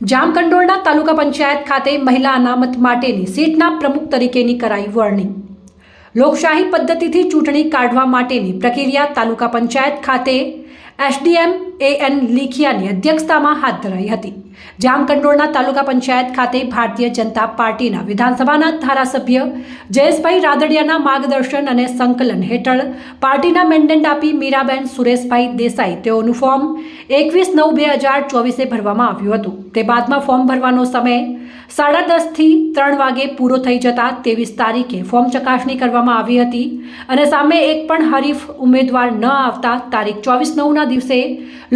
જામકંડોળના તાલુકા પંચાયત ખાતે મહિલા અનામત માટેની સીટના પ્રમુખ તરીકેની કરાઈ વરણી. લોકશાહી પદ્ધતિથી ચૂંટણી કાઢવા માટેની પ્રક્રિયા તાલુકા પંચાયત ખાતે એસડીએમ એ એન લીખિયાની અધ્યક્ષતામાં હાથ ધરાઈ હતી. જામકંડોળના તાલુકા પંચાયત ખાતે ભારતીય જનતા પાર્ટીના વિધાનસભાના ધારાસભ્ય જયેશભાઈ રાદડિયાના માર્ગદર્શન અને સંકલન હેઠળ પાર્ટીના મેન્ડેટ આપી મીરાબેન સુરેશભાઈ દેસાઈ તેઓનું ફોર્મ એકવીસ નવ બે હજાર ચોવીસે ભરવામાં આવ્યું હતું. તે બાદમાં ફોર્મ ભરવાનો સમય સાડા દસથી ત્રણ વાગે પૂરો થઈ જતા ત્રેવીસ તારીખે ફોર્મ ચકાસણી કરવામાં આવી હતી અને સામે એક પણ હરીફ ઉમેદવાર ન આવતા તારીખ ચોવીસ નવના દિવસે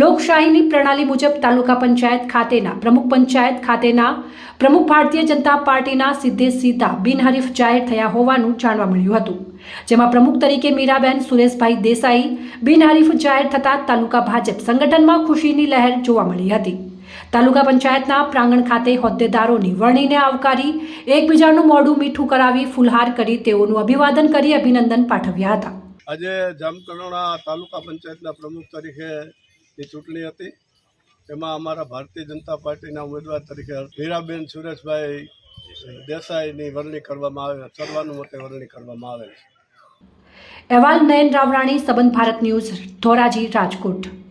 લોકશાહીની પ્રણાલી મુજબ તાલુકા પંચાયત ખાતેના, પ્રમુખ પંચાયત ખાતેના, પ્રમુખ ભારતીય જનતા પાર્ટીના સીધે સીધા બિનહરીફ જાહેર થયા હોવાનું જાણવા મળ્યું હતું. જેમાં પ્રમુખ તરીકે મીરાબેન સુરેશભાઈ દેસાઈ બિનહરીફ જાહેર થતાં તાલુકા ભાજપ સંગઠનમાં ખુશીની લહેર જોવા મળી હતી. તાલુકા પંચાયતના પ્રાંગણ ખાતે હોદ્દેદારોની વરણીને આવકારી એકબીજાનું મોઢું મીઠું કરાવી ફુલહાર કરી તેઓનું અભિવાદન કરી અભિનંદન પાઠવ્યા હતા. આજે જામકરણા તાલુકા પંચાયતના પ્રમુખ તરીકેની ચૂંટણી હતી. એમાં અમારા ભારતીય જનતા પાર્ટીના ઉમેદવાર તરીકે હીરાબેન સુરેશભાઈ દેસાઈની વરણી કરવામાં આવે, સર્વાનુમતે વરણી કરવામાં આવે છે. અહેવાલ નયન રાવરાણી, સંબંધ ભારત ન્યૂઝ, ધોરાજી, રાજકોટ.